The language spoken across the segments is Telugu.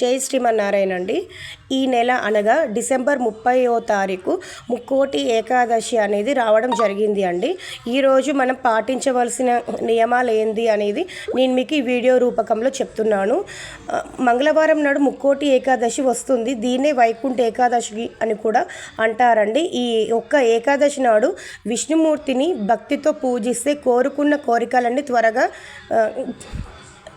జై శ్రీమన్నారాయణ అండి. ఈ నెల అనగా డిసెంబర్ ముప్పైవ తారీఖు ముక్కోటి ఏకాదశి అనేది రావడం జరిగింది అండి. ఈరోజు మనం పాటించవలసిన నియమాలు ఏంది అనేది నేను మీకు ఈ వీడియో రూపకంలో చెప్తున్నాను. మంగళవారం నాడు ముక్కోటి ఏకాదశి వస్తుంది. దీన్నే వైకుంఠ ఏకాదశి అని కూడా అంటారండి. ఈ ఒక్క ఏకాదశి నాడు విష్ణుమూర్తిని భక్తితో పూజిస్తే కోరుకున్న కోరికలన్నీ త్వరగా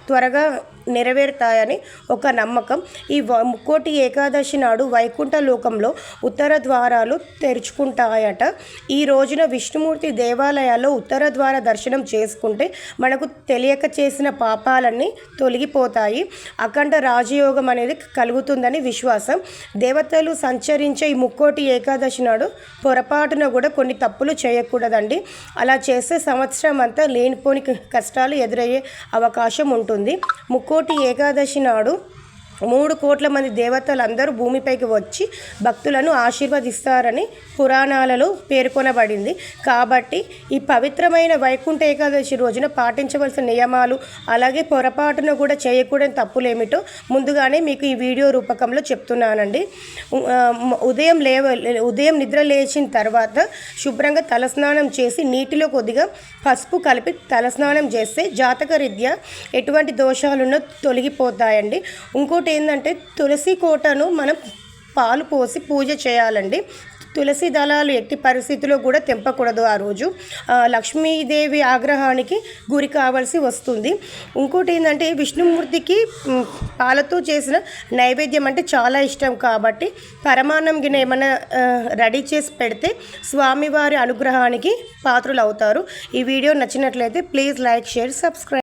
త్వరగా నెరవేరుతాయని ఒక నమ్మకం. ఈ వ- ముక్కోటి ఏకాదశి నాడు వైకుంఠ లోకంలో ఉత్తర ద్వారాలు తెరుచుకుంటాయట. ఈ రోజున విష్ణుమూర్తి దేవాలయాల్లో ఉత్తర ద్వార దర్శనం చేసుకుంటే మనకు తెలియక చేసిన పాపాలన్నీ తొలగిపోతాయి. అఖండ రాజయోగం అనేది కలుగుతుందని విశ్వాసం. దేవతలు సంచరించే ఈ ముక్కోటి ఏకాదశి నాడు పొరపాటున కూడా కొన్ని తప్పులు చేయకూడదండి. అలా చేస్తే సంవత్సరం అంతా లేనిపోని కష్టాలు ఎదురయ్యే అవకాశం ఉంటుంది. ముక్కోటి ఏకాదశి నాడు మూడు కోట్ల మంది దేవతలందరూ భూమిపైకి వచ్చి భక్తులను ఆశీర్వదిస్తారని పురాణాలలో పేర్కొనబడింది. కాబట్టి ఈ పవిత్రమైన వైకుంఠ ఏకాదశి రోజున పాటించవలసిన నియమాలు అలాగే పొరపాటున కూడా చేయకూడని తప్పులేమిటో ముందుగానే మీకు ఈ వీడియో రూపకంలో చెప్తున్నానండి. ఉదయం లేవ ఉదయం నిద్ర లేచిన తర్వాత శుభ్రంగా తలస్నానం చేసి నీటిలో కొద్దిగా పసుపు కలిపి తలస్నానం చేస్తే జాతక రీత్యా ఎటువంటి దోషాలున్నో తొలగిపోతాయండి. ఇంకోటి ఏంటంటే తులసి కోటను మనం పాలు పోసి పూజ చేయాలండి. తులసి దళాలు ఎట్టి పరిస్థితిలో కూడా తెంపకూడదు ఆ రోజు. లక్ష్మీదేవి ఆగ్రహానికి గురి కావాల్సి వస్తుంది. ఇంకోటి ఏంటంటే విష్ణుమూర్తికి పాలతో చేసిన నైవేద్యం అంటే చాలా ఇష్టం కాబట్టి పరమాన్నం గిన్నె ఏమైనా రెడీ చేసి పెడితే స్వామివారి అనుగ్రహానికి పాత్రులు అవుతారు. ఈ వీడియో నచ్చినట్లయితే ప్లీజ్ లైక్ షేర్ సబ్స్క్రైబ్